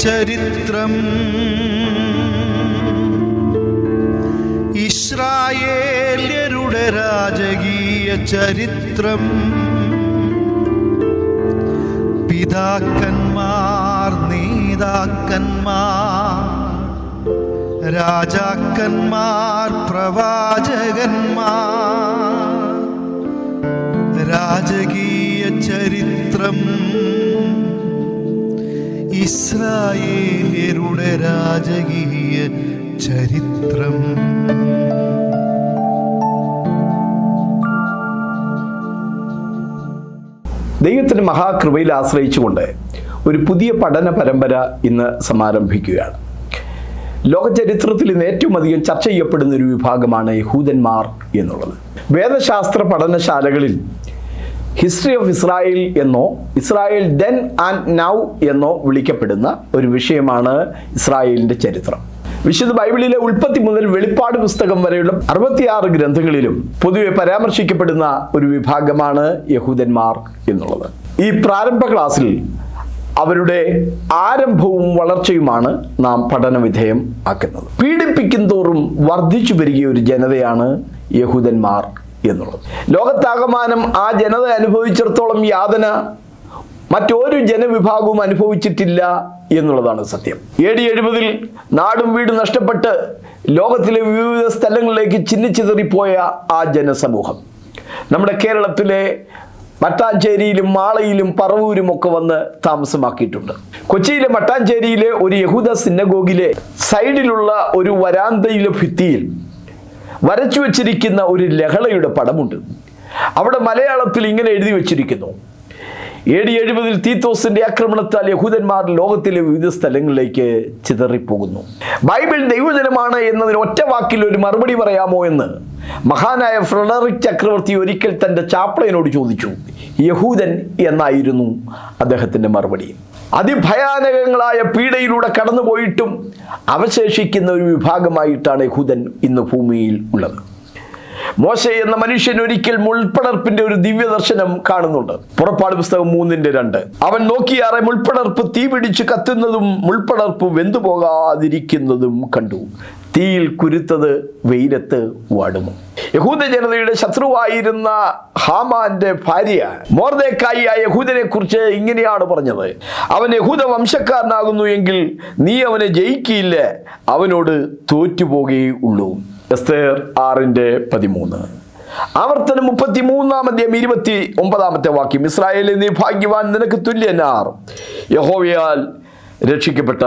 ചരിത്രം. ഇസ്രായേല്യരുടെ രാജകീയ ചരിത്രം. പിതാക്കന്മാർ നേതാക്കന്മാർ രാജാക്കന്മാർ പ്രവാചകന്മാർ. രാജകീയ ചരിത്രം. ഇസ്രായേല്യരുടെ രാജകീയ ചരിത്രം. ദൈവത്തിന്റെ മഹാകൃപയിൽ ആശ്രയിച്ചുകൊണ്ട് ഒരു പുതിയ പഠന പരമ്പര ഇന്ന് സമാരംഭിക്കുകയാണ്. ലോക ചരിത്രത്തിൽ ഇന്ന് ഏറ്റവും അധികം ചർച്ച ചെയ്യപ്പെടുന്ന ഒരു വിഭാഗമാണ് യഹൂദന്മാർ എന്നുള്ളത്. വേദശാസ്ത്ര പഠനശാലകളിൽ ഹിസ്റ്ററി ഓഫ് ഇസ്രായേൽ എന്നോ ഇസ്രായേൽ ഡെൻ ആൻഡ് നൗ എന്നോ വിളിക്കപ്പെടുന്ന ഒരു വിഷയമാണ് ഇസ്രായേലിന്റെ ചരിത്രം. വിശുദ്ധ ബൈബിളിലെ ഉൽപ്പത്തി മുതൽ വെളിപ്പാട് പുസ്തകം വരെയുള്ള അറുപത്തിയാറ് ഗ്രന്ഥങ്ങളിലും പൊതുവെ പരാമർശിക്കപ്പെടുന്ന ഒരു വിഭാഗമാണ് യഹൂദന്മാർ എന്നുള്ളത്. ഈ പ്രാരംഭ ക്ലാസ്സിൽ അവരുടെ ആരംഭവും വളർച്ചയുമാണ് നാം പഠനവിധേയം ആക്കുന്നത്. പീഡിപ്പിക്കും തോറും വർദ്ധിച്ചു വരികയൊരു ജനതയാണ് യഹൂദന്മാർ എന്നുള്ളത്. ലോകത്താകമാനം ആ ജനത അനുഭവിച്ചിടത്തോളം യാതന മറ്റൊരു ജനവിഭാഗവും അനുഭവിച്ചിട്ടില്ല എന്നുള്ളതാണ് സത്യം. എ ഡി എഴുപതിൽ നാടും വീടും നഷ്ടപ്പെട്ട് ലോകത്തിലെ വിവിധ സ്ഥലങ്ങളിലേക്ക് ചിന്നിച്ചിതറിപ്പോയ ആ ജനസമൂഹം. നമ്മുടെ കേരളത്തിലെ മട്ടാഞ്ചേരിയിലും മാളയിലും പറവൂരും ഒക്കെ വന്ന് താമസമാക്കിയിട്ടുണ്ട്. കൊച്ചിയിലെ മട്ടാഞ്ചേരിയിലെ ഒരു യഹൂദ സിന്നഗോഗിലെ സൈഡിലുള്ള ഒരു വരാന്തയിലെ ഭിത്തിയിൽ വരച്ചു വച്ചിരിക്കുന്ന ഒരു ലഹളയുടെ പടമുണ്ട്. അവിടെ മലയാളത്തിൽ ഇങ്ങനെ എഴുതി വച്ചിരിക്കുന്നു. എ ഡി എഴുപതിൽ തീത്തോസിന്റെ ആക്രമണത്താൽ യഹൂദന്മാർ ലോകത്തിലെ വിവിധ സ്ഥലങ്ങളിലേക്ക് ചിതറിപ്പോകുന്നു. ബൈബിൾ ദൈവജനമാണ് എന്നതിന് ഒറ്റ വാക്കിൽ ഒരു മറുപടി പറയാമോ എന്ന് മഹാനായ ഫ്രെഡറിക് ചക്രവർത്തി ഒരിക്കൽ തന്റെ ചാപ്ലയനോട് ചോദിച്ചു. യഹൂദൻ എന്നായിരുന്നു അദ്ദേഹത്തിന്റെ മറുപടി. അതിഭയാനകങ്ങളായ പീഡയിലൂടെ കടന്നുപോയിട്ടും അവശേഷിക്കുന്ന ഒരു വിഭാഗമായിട്ടാണ് യഹൂദൻ ഇന്ന് ഭൂമിയിൽ ഉള്ളത്. മോശ എന്ന മനുഷ്യൻ ഒരിക്കൽ മുൾപ്പടർപ്പിന്റെ ഒരു ദിവ്യ ദർശനം കാണുന്നുണ്ട്. പുറപ്പാട് പുസ്തകം മൂന്നിന്റെ രണ്ട്. അവൻ നോക്കിയാറെ മുൾപ്പടർപ്പ് തീ പിടിച്ച് കത്തുന്നതും മുൾപ്പടർപ്പ് വെന്തുപോകാതിരിക്കുന്നതും കണ്ടു. തീയിൽ കുരുത്തത് വെയിലത്ത് വാടുമോ യഹൂദ ജനതയുടെ ശത്രുവായിരുന്ന ഹാമാന്റെ ഭാര്യ മോർദേക്കായി ആ യഹൂദനെ കുറിച്ച് ഇങ്ങനെയാണ് പറഞ്ഞത്. അവൻ യഹൂദ വംശക്കാരനാകുന്നു എങ്കിൽ നീ അവനെ ജയിക്കില്ല. അവനോട് തോറ്റുപോകേ ഉള്ളൂ. എസ്തേർ ആറിന്റെ പതിമൂന്ന്. ആവർത്തനം മുപ്പത്തി മൂന്നാം അധ്യായം ഇരുപത്തി ഒമ്പതാമത്തെ വാക്യം. ഇസ്രായേലിൽ നീ ഭാഗ്യവാൻ നിനക്ക് തുല്യനാർ. യഹോവയാൽ രക്ഷിക്കപ്പെട്ട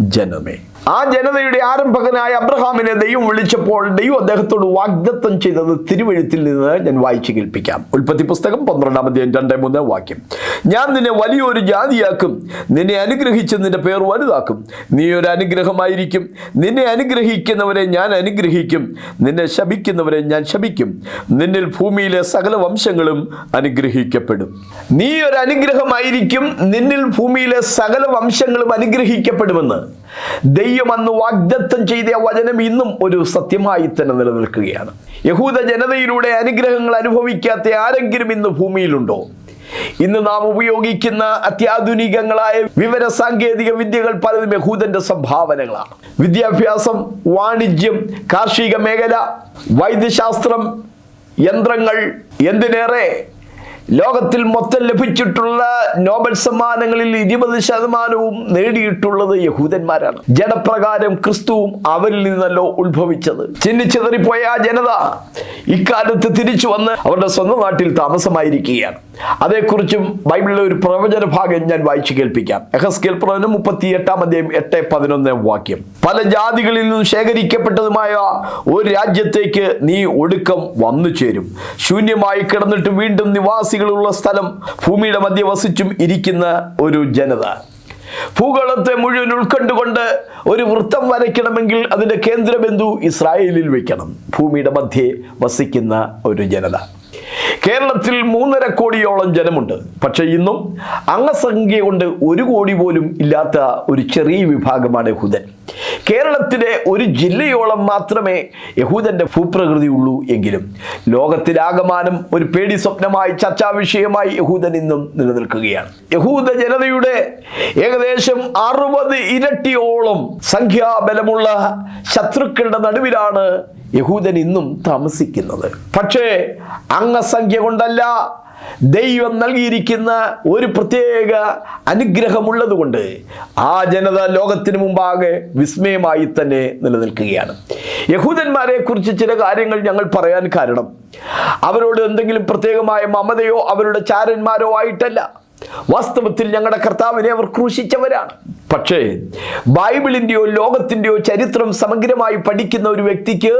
ജനമേ. ആ ജനതയുടെ ആരംഭകനായ അബ്രഹാമിനെ ദൈവം വിളിച്ചപ്പോൾ ദൈവം അദ്ദേഹത്തോട് വാഗ്ദത്തം ചെയ്തത് തിരുവഴുത്തിൽ നിന്ന് ഞാൻ വായിച്ചു കേൾപ്പിക്കാം. ഉൽപ്പത്തി പുസ്തകം പന്ത്രണ്ടാം അധ്യായം രണ്ടേ മൂന്ന് വാക്യം. ഞാൻ നിന്നെ വലിയൊരു ജാതിയാക്കും നിന്നെ അനുഗ്രഹിച്ച് നിന്റെ പേർ വലുതാക്കും. നീ ഒരു അനുഗ്രഹമായിരിക്കും. നിന്നെ അനുഗ്രഹിക്കുന്നവരെ ഞാൻ അനുഗ്രഹിക്കും. നിന്നെ ശപിക്കുന്നവരെ ഞാൻ ശപിക്കും. നിന്നിൽ ഭൂമിയിലെ സകല വംശങ്ങളും അനുഗ്രഹിക്കപ്പെടും. നീ ഒരു അനുഗ്രഹമായിരിക്കും നിന്നിൽ ഭൂമിയിലെ സകല വംശങ്ങളും അനുഗ്രഹിക്കപ്പെടുമെന്ന്. ദൈവം അന്ന് വാഗ്ദത്തം ചെയ്ത വചനം ഇന്നും ഒരു സത്യമായി തന്നെ നിലനിൽക്കുകയാണ്. യഹൂദ ജനതയിലൂടെ അനുഗ്രഹങ്ങൾ അനുഭവിക്കാത്ത ആരെങ്കിലും ഇന്ന് ഭൂമിയിലുണ്ടോ? ഇന്ന് നാം ഉപയോഗിക്കുന്ന അത്യാധുനികങ്ങളായ വിവര സാങ്കേതിക വിദ്യകൾ പലതും യഹൂദന്റെ സംഭാവനകളാണ്. വിദ്യാഭ്യാസം വാണിജ്യം കാർഷിക മേഖല വൈദ്യശാസ്ത്രം യന്ത്രങ്ങൾ എന്തിനേറെ ലോകത്തിൽ മൊത്തം ലഭിച്ചിട്ടുള്ള നോബൽ സമ്മാനങ്ങളിൽ ഇരുപത് ശതമാനവും നേടിയിട്ടുള്ളത് യഹൂദന്മാരാണ്. ജഡപ്രകാരം ക്രിസ്തുവും അവരിൽ നിന്നല്ലോ ഉത്ഭവിച്ചത്. ചിന്നിച്ചിതറിപ്പോയ ആ ജനത ഇക്കാലത്ത് തിരിച്ചു വന്ന് അവരുടെ സ്വന്തം നാട്ടിൽ താമസമായിരിക്കുകയാണ്. അതേക്കുറിച്ചും ബൈബിളിലെ ഒരു പ്രവചന ഭാഗം ഞാൻ വായിച്ചു കേൾപ്പിക്കാം. എഹസ്കേൽ പ്രവചനം മുപ്പത്തി എട്ടാം അധ്യായം എട്ട് പതിനൊന്ന് വാക്യം. പല ജാതികളിൽ നിന്നും ശേഖരിക്കപ്പെട്ടതുമായ ഒരു രാജ്യത്തേക്ക് നീ ഒടുക്കം വന്നു ചേരും ശൂന്യമായി കിടന്നിട്ട് വീണ്ടും നിവാസികളുള്ള സ്ഥലം ഭൂമിയുടെ മധ്യ വസിച്ചും ഇരിക്കുന്ന ഒരു ജനത. ഭൂഗോളത്തെ മുഴുവൻ ഉൾക്കൊണ്ടുകൊണ്ട് ഒരു വൃത്തം വരയ്ക്കണമെങ്കിൽ അതിന്റെ കേന്ദ്രബിന്ദു ഇസ്രായേലിൽ വയ്ക്കണം ഭൂമിയുടെ മധ്യേ വസിക്കുന്ന ഒരു ജനത. കേരളത്തിൽ മൂന്നര കോടിയോളം ജനമുണ്ട്. പക്ഷേ ഇന്നും അംഗസംഖ്യ കൊണ്ട് ഒരു കോടി പോലും ഇല്ലാത്ത ഒരു ചെറിയ വിഭാഗമാണ് യഹൂദൻ. കേരളത്തിലെ ഒരു ജില്ലയോളം മാത്രമേ യഹൂദന്റെ ഭൂപ്രകൃതി ഉള്ളൂ എങ്കിലും ലോകത്തിലാകമാനം ഒരു പേടി സ്വപ്നമായി ചർച്ചാ വിഷയമായി യഹൂദൻ ഇന്നും നിലനിൽക്കുകയാണ്. യഹൂദ ജനതയുടെ ഏകദേശം അറുപത് ഇരട്ടിയോളം സംഖ്യാബലമുള്ള ശത്രുക്കളുടെ നടുവിലാണ് യഹൂദൻ ഇന്നും താമസിക്കുന്നത്. പക്ഷേ അംഗസംഖ്യ കൊണ്ടല്ല ദൈവം നൽകിയിരിക്കുന്ന ഒരു പ്രത്യേക അനുഗ്രഹമുള്ളതുകൊണ്ട് ആ ജനത ലോകത്തിന് മുമ്പാകെ വിസ്മയമായി തന്നെ നിലനിൽക്കുകയാണ്. യഹൂദന്മാരെ കുറിച്ച് ചില കാര്യങ്ങൾ ഞങ്ങൾ പറയാൻ കാരണം അവരോട് എന്തെങ്കിലും പ്രത്യേകമായ മമതയോ അവരുടെ ചാരന്മാരോ ആയിട്ടല്ല. വാസ്തവത്തിൽ ഞങ്ങളുടെ കർത്താവിനെ അവർ ക്രൂശിച്ചവരാണ്. പക്ഷേ ബൈബിളിന്റെയോ ലോകത്തിന്റെയോ ചരിത്രം സമഗ്രമായി പഠിക്കുന്ന ഒരു വ്യക്തിക്ക്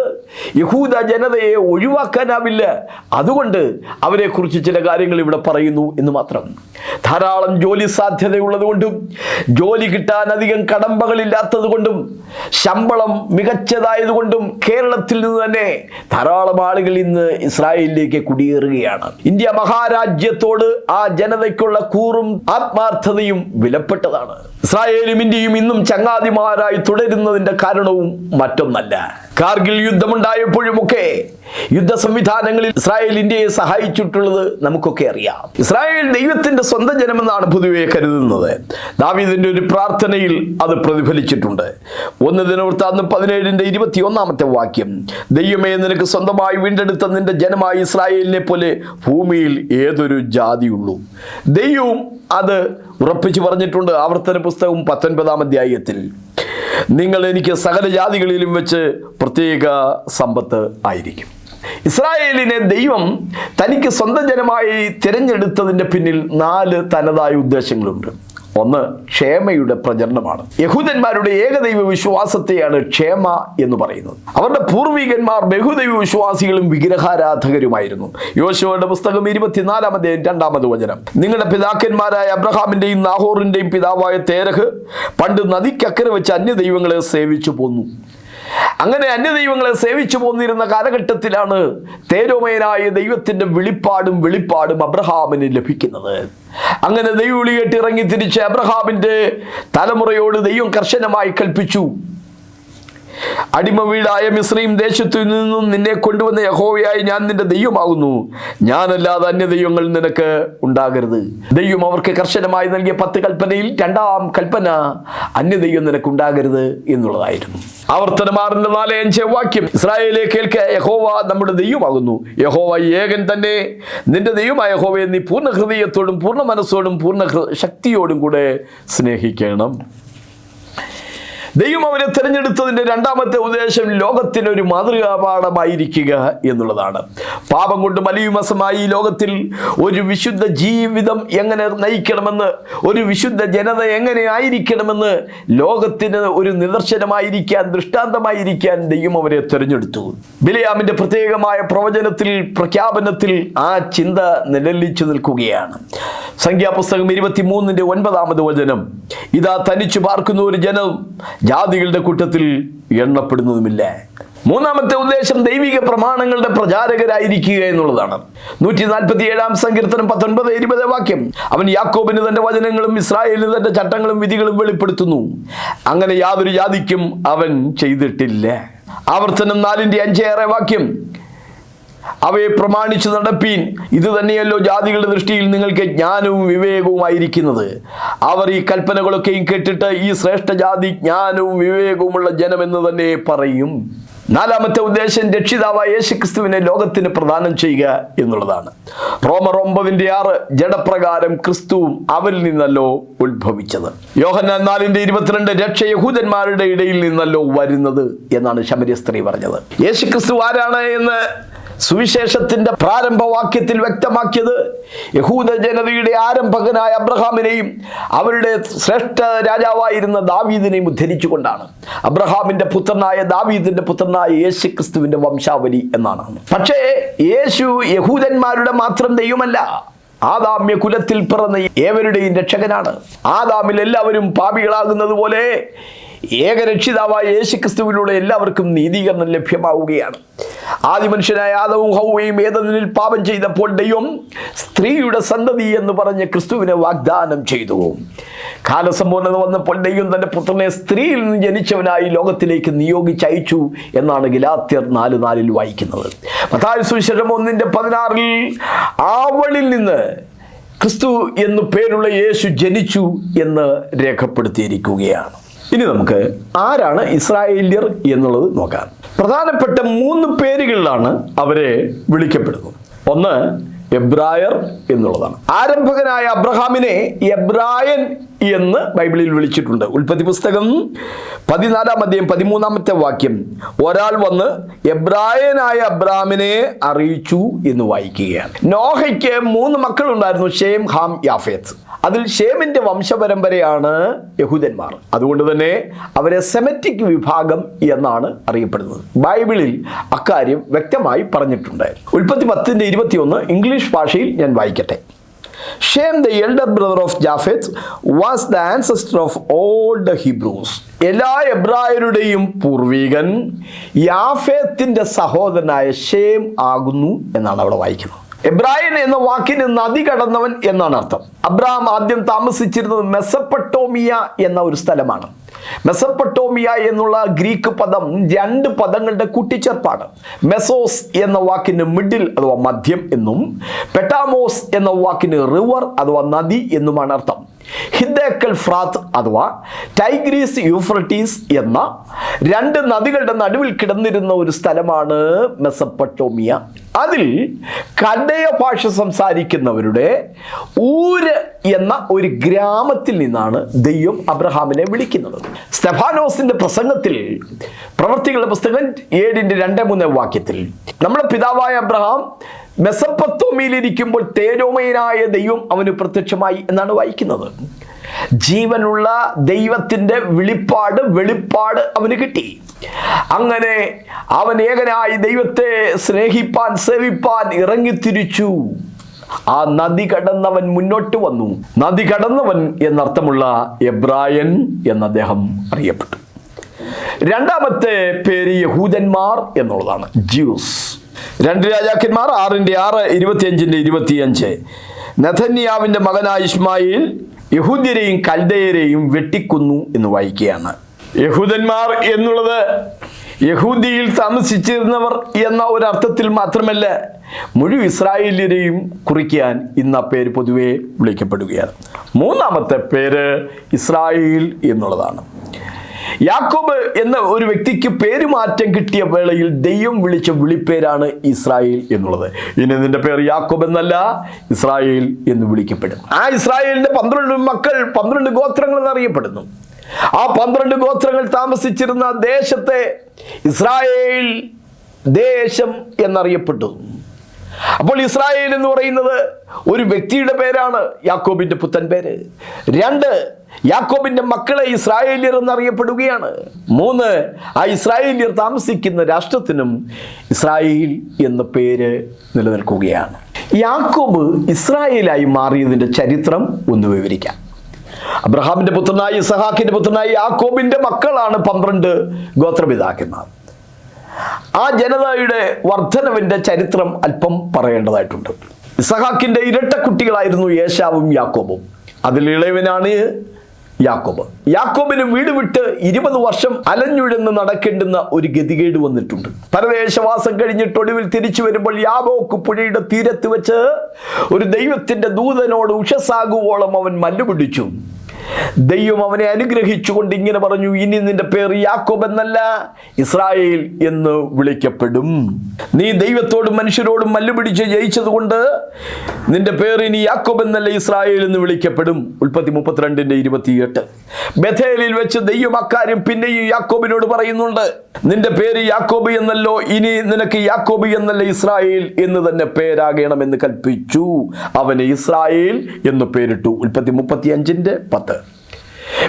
യഹൂദ ജനതയെ ഒഴിവാക്കാനാവില്ല. അതുകൊണ്ട് അവരെക്കുറിച്ച് ചില കാര്യങ്ങൾ ഇവിടെ പറയുന്നു എന്ന് മാത്രം. ധാരാളം ജോലി സാധ്യതയുള്ളതുകൊണ്ടും ജോലി കിട്ടാൻ അധികം കടമ്പകളില്ലാത്തതുകൊണ്ടും ശമ്പളം മികച്ചതായതുകൊണ്ടും കേരളത്തിൽ നിന്ന് തന്നെ ധാരാളം ആളുകൾ ഇന്ന് ഇസ്രായേലിലേക്ക് കുടിയേറുകയാണ്. ഇന്ത്യ മഹാരാജ്യത്തോട് ആ ജനതയ്ക്കുള്ള കൂറും ആത്മാർത്ഥതയും വിലപ്പെട്ടതാണ്. ഇസ്രായേലും ഇന്ത്യയും ഇന്നും ചങ്ങാതിമാരായി തുടരുന്നതിന്റെ കാരണവും മറ്റൊന്നല്ല. കാർഗിൽ യുദ്ധമുണ്ടായപ്പോഴുമൊക്കെ യുദ്ധ സംവിധാനങ്ങളിൽ ഇസ്രായേൽ ഇന്ത്യയെ സഹായിച്ചിട്ടുള്ളത് നമുക്കൊക്കെ അറിയാം. ഇസ്രായേൽ ദൈവത്തിന്റെ സ്വന്തം ജനമെന്നാണ് പൊതുവെ കരുതുന്നത്. ദാവീദിന്റെ ഒരു പ്രാർത്ഥനയിൽ അത് പ്രതിഫലിച്ചിട്ടുണ്ട്. ഒന്ന് ദിനവൃത്താന്ന് പതിനേഴിന്റെ ഇരുപത്തി ഒന്നാമത്തെ വാക്യം. ദൈവമേ നിനക്ക് സ്വന്തമായി വീണ്ടെടുത്ത നിന്റെ ജനമായി ഇസ്രായേലിനെ പോലെ ഭൂമിയിൽ ഏതൊരു ജാതിയുള്ളൂ. ദൈവവും അത് ഉറപ്പിച്ചു പറഞ്ഞിട്ടുണ്ട് ആവർത്തന പുസ്തകം പത്തൊൻപതാം അധ്യായത്തിൽ. നിങ്ങൾ എനിക്ക് സകല ജാതികളിലും വെച്ച് പ്രത്യേക സമ്പത്ത് ആയിരിക്കും. ഇസ്രായേലിനെ ദൈവം തനിക്ക് സ്വന്തം ജനമായി തിരഞ്ഞെടുത്തതിന്റെ പിന്നിൽ നാല് തനതായ ഉദ്ദേശങ്ങളുണ്ട്. ഒന്ന് ക്ഷേമയുടെ പ്രചരണമാണ്. യഹൂദന്മാരുടെ ഏകദൈവ വിശ്വാസത്തെയാണ് ക്ഷേമ എന്ന് പറയുന്നത്. അവരുടെ പൂർവികന്മാർ ബഹുദൈവ വിശ്വാസികളും വിഗ്രഹാരാധകരുമായിരുന്നു. യോശുവയുടെ പുസ്തകം ഇരുപത്തിനാലാമതേ രണ്ടാമത് വചനം. നിങ്ങളുടെ പിതാക്കന്മാരായ അബ്രഹാമിന്റെയും നാഹോറിന്റെയും പിതാവായ തേരഹ് പണ്ട് നദിക്കക്കരെ വെച്ച് അന്യദൈവങ്ങളെ സേവിച്ചു പോന്നു. അങ്ങനെ അന്യദൈവങ്ങളെ സേവിച്ചു പോന്നിരുന്ന കാലഘട്ടത്തിലാണ് തേരോമയനായ ദൈവത്തിന്റെ വിളിപ്പാടും വെളിപ്പാടും അബ്രഹാമിന് ലഭിക്കുന്നത്. അങ്ങനെ ദൈവ വിളി കേട്ട് ഇറങ്ങി തിരിച്ച് അബ്രഹാമിന്റെ തലമുറയോട് ദൈവം കർശനമായി കൽപ്പിച്ചു. അടിമ വീടായ മിശ്രീം ദേശത്തു നിന്നും നിന്നെ കൊണ്ടുവന്ന യഹോവയായി ഞാൻ നിന്റെ ദൈവമാകുന്നു. ഞാനല്ലാതെ അന്യ ദൈവങ്ങൾ നിനക്ക് ഉണ്ടാകരുത്. ദൈവം അവർക്ക് കർശനമായി നൽകിയ പത്ത് കൽപ്പനയിൽ രണ്ടാം കൽപ്പന അന്യ ദൈവം നിനക്ക് ഉണ്ടാകരുത് എന്നുള്ളതായിരുന്നു. ആവർത്തനമാറിന്റെ നാല് വാക്യം ഇസ്രായേലെ കേൾക്ക യഹോവ നമ്മുടെ ദൈവമാകുന്നു. യഹോവ ഏകൻ തന്നെ. നിന്റെ ദൈവമായ യഹോവയെ നീ പൂർണ ഹൃദയത്തോടും പൂർണ മനസ്സോടും പൂർണ ശക്തിയോടും കൂടെ സ്നേഹിക്കണം. ദൈവം അവരെ തിരഞ്ഞെടുത്തതിന്റെ രണ്ടാമത്തെ ഉദ്ദേശം ലോകത്തിന് ഒരു മാതൃകാപാഠമായിരിക്കുക എന്നുള്ളതാണ്. പാപം കൊണ്ട് മലയുമസമായി ലോകത്തിൽ ഒരു വിശുദ്ധ ജീവിതം എങ്ങനെ നയിക്കണമെന്ന് ഒരു വിശുദ്ധ ജനത എങ്ങനെ ആയിരിക്കണമെന്ന് ലോകത്തിന് ഒരു നിദർശനമായിരിക്കാൻ ദൃഷ്ടാന്തമായിരിക്കാൻ ദൈവം അവരെ തിരഞ്ഞെടുത്തു. ബിലയാമിന്റെ പ്രത്യേകമായ പ്രവചനത്തിൽ പ്രഖ്യാപനത്തിൽ ആ ചിന്ത നിലലിച്ചു നിൽക്കുകയാണ്. സംഖ്യാപുസ്തകം ഇരുപത്തിമൂന്നിന്റെ ഒൻപതാമത് വചനം. ഇതാ തനിച്ചു പാർക്കുന്ന ഒരു ജനം ജാതികളുടെ കൂട്ടത്തിൽ എണ്ണപ്പെടുന്നതുമില്ല. മൂന്നാമത്തെ ഉദ്ദേശം ദൈവിക പ്രമാണങ്ങളുടെ പ്രചാരകരായിരിക്കുക എന്നുള്ളതാണ്. നൂറ്റി നാൽപ്പത്തി ഏഴാം സങ്കീർത്തനം പത്തൊൻപത് ഇരുപത് വാക്യം. അവൻ യാക്കോബിന് തന്റെ വചനങ്ങളും ഇസ്രായേലിന് തന്റെ ചട്ടങ്ങളും വിധികളും വെളിപ്പെടുത്തുന്നു. അങ്ങനെ യാതൊരു ജാതിക്കും അവൻ ചെയ്തിട്ടില്ല. ആവർത്തനം നാലിന്റെ അഞ്ചേറെ വാക്യം. അവയെ പ്രമാണിച്ച് നടപ്പീൻ. ഇത് തന്നെയല്ലോ ജാതികളുടെ ദൃഷ്ടിയിൽ നിങ്ങൾക്ക് ജ്ഞാനവും വിവേകവുമായിരിക്കുന്നത്. അവർ ഈ കൽപ്പനകളൊക്കെയും കേട്ടിട്ട് ഈ ശ്രേഷ്ഠ ജാതി ജ്ഞാനവും വിവേകവുമുള്ള ജനമെന്ന് തന്നെ പറയും. നാലാമത്തെ ഉദ്ദേശം രക്ഷിതാവായ യേശുക്രിസ്തുവിനെ ലോകത്തിന് പ്രദാനം ചെയ്യുക എന്നുള്ളതാണ്. റോമർ ഒമ്പതിന്റെ ആറ് ജഡപ്രകാരം ക്രിസ്തുവും അവരിൽ നിന്നല്ലോ ഉത്ഭവിച്ചത്. യോഹന്നാൻ നാലിന്റെ ഇരുപത്തിരണ്ട് രക്ഷ യഹൂദന്മാരുടെ ഇടയിൽ നിന്നല്ലോ വരുന്നത് എന്നാണ് ശമരിയ സ്ത്രീ പറഞ്ഞത്. യേശുക്രിസ്തു ആരാണ് എന്ന് സുവിശേഷത്തിന്റെ പ്രാരംഭവാക്യത്തിൽ വ്യക്തമാക്കിയത് യഹൂദ ജനതയുടെ ആരംഭകനായ അബ്രഹാമിനെയും അവരുടെ ശ്രേഷ്ഠ രാജാവായിരുന്ന ദാവീദിനെയും ഉദ്ധരിച്ചുകൊണ്ടാണ്. അബ്രഹാമിന്റെ പുത്രനായ ദാവീദിന്റെ പുത്രനായ യേശു ക്രിസ്തുവിന്റെ വംശാവലി എന്നാണ്. പക്ഷേ യേശു യഹൂദന്മാരുടെ മാത്രം ദൈവമല്ല. ആദാമ്യ കുലത്തിൽ പിറന്ന ഏവരുടെയും രക്ഷകനാണ്. ആദാമിൽ എല്ലാവരും പാപികളാകുന്നത് പോലെ ഏകരക്ഷിതാവായ യേശു ക്രിസ്തുവിലൂടെ എല്ലാവർക്കും നീതീകരണം ലഭ്യമാവുകയാണ്. ആദ്യ മനുഷ്യനായ ആദവും ഹൗവയും ഏതതിനിൽ പാപം ചെയ്തപ്പോൾ ദൈവം സ്ത്രീയുടെ സന്തതി എന്ന് പറഞ്ഞ് ക്രിസ്തുവിനെ വാഗ്ദാനം ചെയ്തു. കാലസമ്പൂർണത വന്നപ്പോൾ ദൈവം തന്റെ പുത്രനെ സ്ത്രീയിൽ നിന്ന് ജനിച്ചവനായി ലോകത്തിലേക്ക് നിയോഗിച്ചയച്ചു എന്നാണ് ഗിലാത്യർ നാല് നാലിൽ വായിക്കുന്നത്. മത്തായി സുവിശേഷം ഒന്നിന്റെ പതിനാറിൽ ആവളിൽ നിന്ന് ക്രിസ്തു എന്നു പേരുള്ള യേശു ജനിച്ചു എന്ന് രേഖപ്പെടുത്തിയിരിക്കുകയാണ്. ഇനി നമുക്ക് ആരാണ് ഇസ്രായേല്യർ എന്നുള്ളത് നോക്കാം. പ്രധാനപ്പെട്ട മൂന്ന് പേരുകളിലാണ് അവരെ വിളിക്കപ്പെടുന്നത്. ഒന്ന് എബ്രായർ എന്നുള്ളതാണ്. ആരംഭകനായ അബ്രഹാമിനെ എബ്രായൻ എന്ന് ബൈബിളിൽ വിളിച്ചിട്ടുണ്ട്. ഉൽപ്പത്തി പുസ്തകം പതിനാലാം അധ്യായം പതിമൂന്നാമത്തെ വാക്യം. ഒരാൾ വന്ന് എബ്രായനായ അബ്രാമിനെ അറിയിച്ചു എന്ന് വായിക്കുകയാണ്. നോഹയ്ക്ക് മൂന്ന് മക്കളുണ്ടായിരുന്നു ഷേം ഹാം യാഫേത്ത്. അതിൽ ഷേമിന്റെ വംശപരമ്പരയാണ് യഹൂദന്മാർ. അതുകൊണ്ട് തന്നെ അവരെ സെമറ്റിക് വിഭാഗം എന്നാണ് അറിയപ്പെടുന്നത്. ബൈബിളിൽ അക്കാര്യം വ്യക്തമായി പറഞ്ഞിട്ടുണ്ട്. ഉൽപ്പത്തി പത്തിന്റെ ഇരുപത്തിയൊന്ന് ഇംഗ്ലീഷ് ഭാഷയിൽ ഞാൻ വായിക്കട്ടെ. Shem the elder brother of Japheth was the ancestor of all the Hebrews എല്ലാ എബ്രായരുടെയും പൂർവികൻ യാഫേത്തിന്റെ സഹോദരനായ ഷേം ആകുന്നു എന്നാണ് അവിടെ വായിക്കുന്നത്. എബ്രായൻ എന്ന വാക്കിന് നദി കടന്നവൻ എന്നാണ് അർത്ഥം. അബ്രാം ആദ്യം താമസിച്ചിരുന്നത് മെസപ്പട്ടോമിയ എന്ന ഒരു സ്ഥലമാണ്. മെസപ്പട്ടോമിയ എന്നുള്ള ഗ്രീക്ക് പദം രണ്ട് പദങ്ങളുടെ കൂട്ടിച്ചേർപ്പാണ്. മെസോസ് എന്ന വാക്കിന് മിഡിൽ അഥവാ മധ്യം എന്നും പെട്ടാമോസ് എന്ന വാക്കിന് റിവർ അഥവാ നദി എന്നുമാണ് അർത്ഥം. ഹിദ്ദേക്കൽ ഫ്രാത്ത് അഥവാ ടൈഗ്രീസ് യൂഫ്രട്ടീസ് എന്ന രണ്ട് നദികളുടെ നടുവിൽ കിടന്നിരുന്ന ഒരു സ്ഥലമാണ് മെസപ്പട്ടോമിയ അതിൽ കടയ ഭാഷ സംസാരിക്കുന്നവരുടെ ഊര് എന്ന ഒരു ഗ്രാമത്തിൽ നിന്നാണ് ദൈവം അബ്രഹാമിനെ വിളിക്കുന്നത്. സ്റ്റെഫാനോസിന്റെ പ്രസംഗത്തിൽ പ്രവർത്തികളുടെ പുസ്തകം ഏഴിന്റെ രണ്ട് മൂന്ന് വാക്യത്തിൽ നമ്മുടെ പിതാവായ അബ്രഹാം മെസപ്പത്തോമിയിലിരിക്കുമ്പോൾ തേജോമയനായ ദൈവം അവന് പ്രത്യക്ഷമായി എന്നാണ് വായിക്കുന്നത്. ജീവനുള്ള ദൈവത്തിന്റെ വിളിപ്പാട് വെളിപ്പാട് അവന് കിട്ടി. അങ്ങനെ അവൻ ഏകനായി ദൈവത്തെ സ്നേഹിപ്പാൻ സേവിപ്പാൻ ഇറങ്ങിത്തിരിച്ചു. ആ നദി കടന്നവൻ മുന്നോട്ട് വന്നു. നദി കടന്നവൻ എന്നർത്ഥമുള്ള എബ്രായൻ എന്ന് അദ്ദേഹം അറിയപ്പെട്ടു. രണ്ടാമത്തെ പേര് യഹൂദന്മാർ എന്നുള്ളതാണ്. ജ്യൂസ്. രണ്ട് രാജാക്കന്മാർ ആറിന്റെ ആറ് ഇരുപത്തിയഞ്ചിന്റെ ഇരുപത്തിയഞ്ച്. നഥന്യാവിന്റെ മകനായ ഇസ്മായിൽ യഹൂദ്യരെയും കൽദയരെയും വെട്ടിക്കുന്നു എന്ന് വായിക്കുകയാണ്. യഹൂദന്മാർ എന്നുള്ളത് യഹൂദിയിൽ താമസിച്ചിരുന്നവർ എന്ന ഒരർത്ഥത്തിൽ മാത്രമല്ല മുഴുവൻ ഇസ്രായേലിനെയും കുറിക്കാൻ ഇന്ന് ആ പേര് പൊതുവെ വിളിക്കപ്പെടുകയാണ്. മൂന്നാമത്തെ പേര് ഇസ്രായേൽ എന്നുള്ളതാണ്. യാക്കോബ് എന്ന ഒരു വ്യക്തിക്ക് പേരുമാറ്റം കിട്ടിയ വേളയിൽ ദൈവം വിളിച്ച വിളിപ്പേരാണ് ഇസ്രായേൽ എന്നുള്ളത്. ഇനി നിന്റെ പേര് യാക്കോബ് എന്നല്ല ഇസ്രായേൽ എന്ന് വിളിക്കപ്പെടും ആ ഇസ്രായേലിന്റെ പന്ത്രണ്ട് മക്കൾ പന്ത്രണ്ട് ഗോത്രങ്ങൾ എന്നറിയപ്പെടുന്നു. ആ പന്ത്രണ്ട് ഗോത്രങ്ങൾ താമസിച്ചിരുന്ന ദേശത്തെ ഇസ്രായേൽ ദേശം എന്നറിയപ്പെട്ടു. അപ്പോൾ ഇസ്രായേൽ എന്ന് പറയുന്നത് ഒരു വ്യക്തിയുടെ പേരാണ് യാക്കോബിന്റെ പുത്തൻ പേര്. രണ്ട് യാക്കോബിന്റെ മക്കളെ ഇസ്രായേലിയർ എന്നറിയപ്പെടുകയാണ്. മൂന്ന് ആ ഇസ്രായേലിയർ താമസിക്കുന്ന രാഷ്ട്രത്തിനും ഇസ്രായേൽ എന്ന പേര് നിലനിൽക്കുകയാണ്. യാക്കോബ് ഇസ്രായേലായി മാറിയതിന്റെ ചരിത്രം ഒന്ന് വിവരിക്കാം. അബ്രഹാമിന്റെ പുത്രനായ ഇസഹാക്കിന്റെ പുത്രനായ യാക്കോബിന്റെ മക്കളാണ് പന്ത്രണ്ട് ഗോത്രപിതാക്കന്മാർ. ആ ജനതയുടെ വർധനവിന്റെ ചരിത്രം അല്പം പറയേണ്ടതായിട്ടുണ്ട്. ഇസഹാക്കിന്റെ ഇരട്ട കുട്ടികളായിരുന്നു യേശാവും യാക്കോബും. അതിൽ ഇളയവനാണ് യാക്കോബ്. യാക്കോബിന് വീട് വിട്ട് ഇരുപത് വർഷം അലഞ്ഞുഴന്ന് നടക്കേണ്ടുന്ന ഒരു ഗതികേട് വന്നിട്ടുണ്ട്. പരദേശവാസം കഴിഞ്ഞിട്ട് ഒടുവിൽ തിരിച്ചു വരുമ്പോൾ യാബോക്ക് പുഴയുടെ തീരത്ത് വെച്ച് ഒരു ദൈവത്തിന്റെ ദൂതനോട് ഉഷസാകുവോളം അവൻ മല്ലുപിടിച്ചു. ദൈവം അവനെ അനുഗ്രഹിച്ചുകൊണ്ട് ഇങ്ങനെ പറഞ്ഞു ഇനി നിന്റെ പേര് യാക്കോബ് എന്നല്ല ഇസ്രായേൽ എന്ന് വിളിക്കപ്പെടും. നീ ദൈവത്തോടും മനുഷ്യരോടും മല്ലുപിടിച്ച് ജയിച്ചതുകൊണ്ട് നിന്റെ പേര് ഇനി യാക്കോബ് എന്നല്ല ഇസ്രായേൽ എന്ന് വിളിക്കപ്പെടും. ഉൽപ്പത്തി മുപ്പത്തിരണ്ടിന്റെ ഇരുപത്തിയെട്ട്. ബഥേലിൽ വെച്ച് ദൈവം അക്കാര്യം പിന്നെയും യാക്കോബിനോട് പറയുന്നുണ്ട് നിന്റെ പേര് യാക്കോബ് എന്നല്ലോ ഇനി നിനക്ക് യാക്കോബ് എന്നല്ല ഇസ്രായേൽ എന്ന് തന്നെ പേരാകണമെന്ന് കൽപ്പിച്ചു. അവന് ഇസ്രായേൽ എന്ന് പേരിട്ടു. ഉൽപ്പത്തി മുപ്പത്തി അഞ്ചിന്റെ പത്ത്.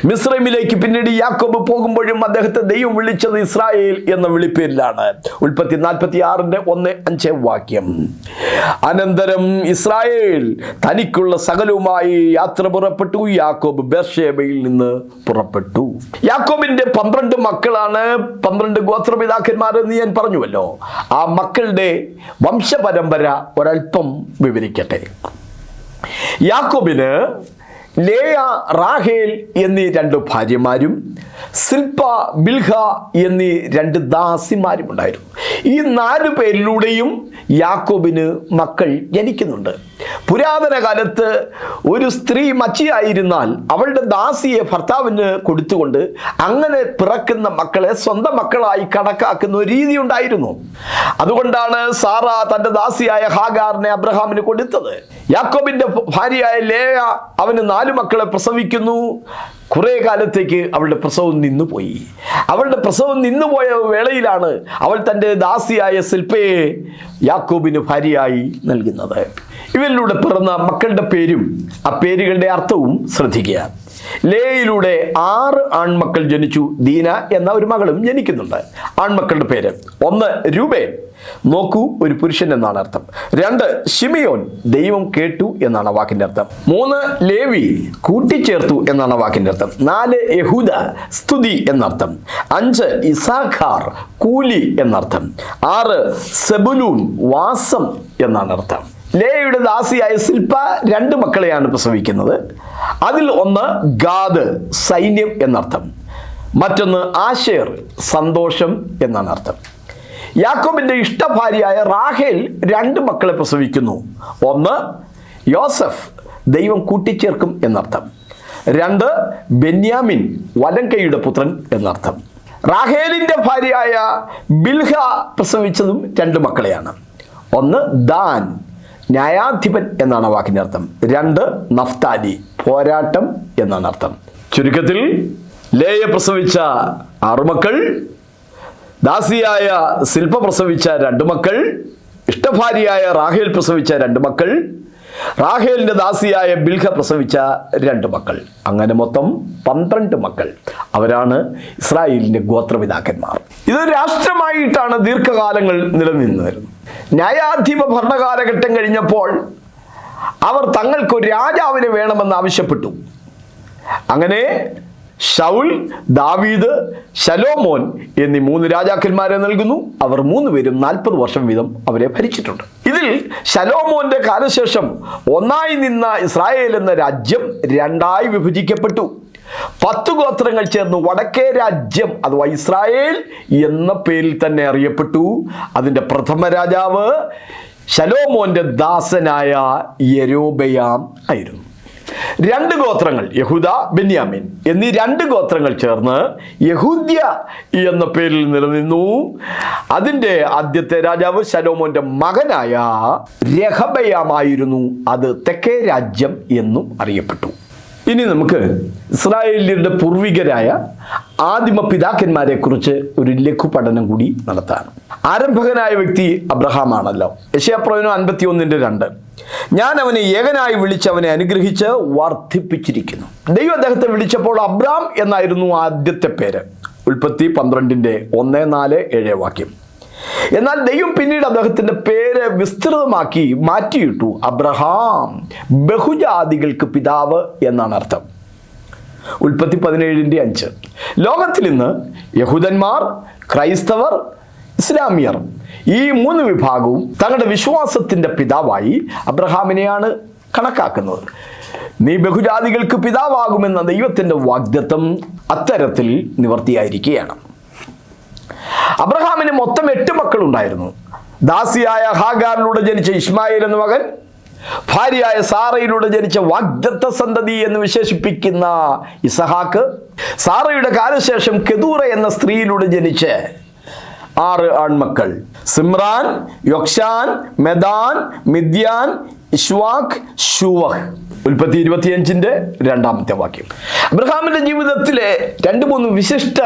മിസ്രൈമിലേക്ക് പിന്നീട് യാക്കോബ് പോകുമ്പോഴും അദ്ദേഹത്തെ ദൈവം വിളിച്ചത് ഇസ്രായേൽ എന്ന വിളിപ്പേരിലാണ്. ഉൽപ്പത്തി നാൽപ്പത്തി ആറിന്റെ ഒന്ന് അഞ്ച് വാക്യം. അനന്തരം ഇസ്രായേൽ തനിക്കുള്ള സകലവുമായി യാത്ര പുറപ്പെട്ടു. യാക്കോബ് ബർഷേബയിൽ നിന്ന് പുറപ്പെട്ടു. യാക്കോബിന്റെ പന്ത്രണ്ട് മക്കളാണ് പന്ത്രണ്ട് ഗോത്രപിതാക്കന്മാരെന്ന് ഞാൻ പറഞ്ഞുവല്ലോ. ആ മക്കളുടെ വംശപരമ്പര ഒരൽപ്പം വിവരിക്കട്ടെ. യാക്കോബിന് ലേയ റാഹേൽ എന്നീ രണ്ട് ഭാര്യമാരും സിൽപ ബിൽഹ എന്നീ രണ്ട് ദാസിമാരും ഉണ്ടായിരുന്നു. ഈ നാല് പേരിലൂടെയും യാക്കോബിന് മക്കൾ ജനിക്കുന്നുണ്ട്. പുരാതന കാലത്ത് ഒരു സ്ത്രീ മച്ചിയായിരുന്നാൽ അവളുടെ ദാസിയെ ഭർത്താവിന് കൊടുത്തുകൊണ്ട് അങ്ങനെ പിറക്കുന്ന മക്കളെ സ്വന്തം മക്കളായി കണക്കാക്കുന്ന ഒരു രീതി ഉണ്ടായിരുന്നു. അതുകൊണ്ടാണ് സാറ തന്റെ ദാസിയായ ഹാഗാറിനെ അബ്രഹാമിന് കൊടുത്തത്. യാക്കോബിന്റെ ഭാര്യയായ ലേയ അവന് നാല് മക്കളെ പ്രസവിക്കുന്നു. കുറെ കാലത്തേക്ക് അവളുടെ പ്രസവം നിന്നുപോയി അവളുടെ പ്രസവം നിന്നുപോയ വേളയിലാണ് അവൾ തന്റെ ദാസിയായ ശില്പയെ യാക്കോബിന് ഭാര്യയായി നൽകുന്നത്. ഇവരിലൂടെ പിറന്ന മക്കളുടെ പേരും ആ പേരുകളുടെ അർത്ഥവും ശ്രദ്ധിക്കുക. ലേയിലൂടെ ആറ് ആൺമക്കൾ ജനിച്ചു. ദീന എന്ന ഒരു മകളും ജനിക്കുന്നുണ്ട്. ആൺമക്കളുടെ പേര് ഒന്ന് രൂപേൻ. നോക്കൂ ഒരു പുരുഷൻ എന്നാണ് അർത്ഥം. രണ്ട് ഷിമിയോൻ ദൈവം കേട്ടു എന്നാണ് വാക്കിന്റെ അർത്ഥം. മൂന്ന് ലേവി. കൂട്ടിച്ചേർത്തു എന്നാണ് വാക്കിന്റെ അർത്ഥം. നാല് യഹൂദ. സ്തുതി എന്നർത്ഥം. അഞ്ച് ഇസാഖാർ. കൂലി എന്നർത്ഥം. ആറ് സെബുലൂൺ വാസം എന്നാണ് അർത്ഥം. ലേയുടെ ദാസിയായ ശില്പ രണ്ട് മക്കളെയാണ് പ്രസവിക്കുന്നത്. അതിൽ ഒന്ന് ഗാദ് സൈന്യം എന്നർത്ഥം. മറ്റൊന്ന് ആശേർ സന്തോഷം എന്നാണ് അർത്ഥം. യാക്കോബിന്റെ ഇഷ്ടഭാര്യയായ റാഹേൽ രണ്ട് മക്കളെ പ്രസവിക്കുന്നു. ഒന്ന് യോസഫ് ദൈവം കൂട്ടിച്ചേർക്കും എന്നർത്ഥം. രണ്ട് ബെന്യാമിൻ വലങ്കയുടെ പുത്രൻ എന്നർത്ഥം. റാഹേലിന്റെ ഭാര്യയായ ബിൽഹ പ്രസവിച്ചതും രണ്ട് മക്കളെയാണ്. ഒന്ന് ദാൻ ന്യായാധിപൻ എന്നാണ് വാക്കിന്റെ അർത്ഥം. രണ്ട് നഫ്താലി പോരാട്ടം എന്നാണ് അർത്ഥം. ചുരുക്കത്തിൽ ലേയ പ്രസവിച്ച ആറുമക്കൾ ദാസിയായ ശില്പ പ്രസവിച്ച രണ്ട് മക്കൾ ഇഷ്ടഭാര്യയായ റാഹേൽ പ്രസവിച്ച രണ്ട് മക്കൾ റാഹേലിന്റെ ദാസിയായ ബിൽഹ പ്രസവിച്ച രണ്ട് മക്കൾ. അങ്ങനെ മൊത്തം പന്ത്രണ്ട് മക്കൾ. അവരാണ് ഇസ്രായേലിന്റെ ഗോത്രപിതാക്കന്മാർ. ഇത് രാഷ്ട്രമായിട്ടാണ് ദീർഘകാലങ്ങൾ നിലനിന്നത് ന്യായാധിപ ഭരണകാലഘട്ടം കഴിഞ്ഞപ്പോൾ അവർ തങ്ങൾക്ക് ഒരു രാജാവിനെ വേണമെന്ന് ആവശ്യപ്പെട്ടു. അങ്ങനെ ഷൗൽ ദാവീദ് ശലോമോൻ എന്നീ മൂന്ന് രാജാക്കന്മാരെ നൽകുന്നു. അവർ മൂന്ന് പേരും നാൽപ്പത് വർഷം വീതം അവരെ ഭരിച്ചിട്ടുണ്ട്. ശലോമോന്റെ കാലശേഷം ഒന്നായി നിന്ന ഇസ്രായേൽ എന്ന രാജ്യം രണ്ടായി വിഭജിക്കപ്പെട്ടു. പത്ത് ഗോത്രങ്ങൾ ചേർന്ന് വടക്കേ രാജ്യം അഥവാ ഇസ്രായേൽ എന്ന പേരിൽ തന്നെ അറിയപ്പെട്ടു. അതിന്റെ പ്രഥമ രാജാവ് ശലോമോന്റെ ദാസനായ യരോബയാം ആയിരുന്നു. രണ്ട് ഗോത്രങ്ങൾ യഹൂദ ബെന്യാമിൻ. എന്നീ രണ്ട് ഗോത്രങ്ങൾ ചേർന്ന് യഹൂദ്യ എന്ന പേരിൽ നിലനിന്നു. അതിന്റെ ആദ്യത്തെ രാജാവ് ശലോമോന്റെ മകനായ രഹബയാമായിരുന്നു. അത് തെക്കേ രാജ്യം എന്നും അറിയപ്പെട്ടു. ഇനി നമുക്ക് ഇസ്രായേലിയരുടെ പൂർവികരായ ആദിമ പിതാക്കന്മാരെ കുറിച്ച് ഒരു ലഘു പഠനം കൂടി നടത്താൻ ആരംഭകനായ വ്യക്തി അബ്രഹാം ആണല്ലോ യശയപ്രവചനം അൻപത്തി ഒന്നിന്റെ രണ്ട്. ഞാൻ അവനെ ഏകനായി വിളിച്ച് അവനെ അനുഗ്രഹിച്ച് വർദ്ധിപ്പിച്ചിരിക്കുന്നു. ദൈവം അദ്ദേഹത്തെ വിളിച്ചപ്പോൾ അബ്രാം എന്നായിരുന്നു ആദ്യത്തെ പേര്. ഉൽപ്പത്തി പന്ത്രണ്ടിന്റെ ഒന്ന് നാല് ഏഴ് വാക്യം. എന്നാൽ ദൈവം പിന്നീട് അദ്ദേഹത്തിന്റെ പേര് വിസ്തൃതമാക്കി മാറ്റിയിട്ടു. അബ്രഹാം ബഹുജാതികൾക്ക് പിതാവ് എന്നാണ് അർത്ഥം. ഉൽപ്പത്തി പതിനേഴിന്റെ അഞ്ച്. ലോകത്തിൽ ഇന്ന് യഹൂദന്മാർ ക്രൈസ്തവർ ഇസ്ലാമിയർ ഈ മൂന്ന് വിഭാഗവും തങ്ങളുടെ വിശ്വാസത്തിന്റെ പിതാവായി അബ്രഹാമിനെയാണ് കണക്കാക്കുന്നത്. നീ ബഹുജാതികൾക്ക് പിതാവാകുമെന്ന ദൈവത്തിന്റെ വാഗ്ദത്വം അത്തരത്തിൽ നിവർത്തിയായിരിക്കുകയാണ്. അബ്രഹാമിന് മൊത്തം എട്ട് മക്കളുണ്ടായിരുന്നു. ദാസിയായ ഹാഗാറിലൂടെ ജനിച്ച ഇസ്മായിൽ എന്ന മകൻ ഭാര്യയായ സാറയിലൂടെ ജനിച്ച വാഗ്ദത്ത സന്തതി എന്ന് വിശേഷിപ്പിക്കുന്ന ഇസഹാക്ക് സാറയുടെ കാലശേഷം കെതൂറ എന്ന സ്ത്രീയിലൂടെ ജനിച്ച് ആറ് ആൺമക്കൾ. സിമ്രാൻ യൊക്ഷാൻ മെദാൻ മിദ്യാൻ ഇഷ്വാഖ് ഷുവഹ് ഉൽപ്പത്തി ഇരുപത്തിയഞ്ചിന്റെ രണ്ടാമത്തെ വാക്യം. അബ്രഹാമിന്റെ ജീവിതത്തിലെ രണ്ട് മൂന്ന് വിശിഷ്ട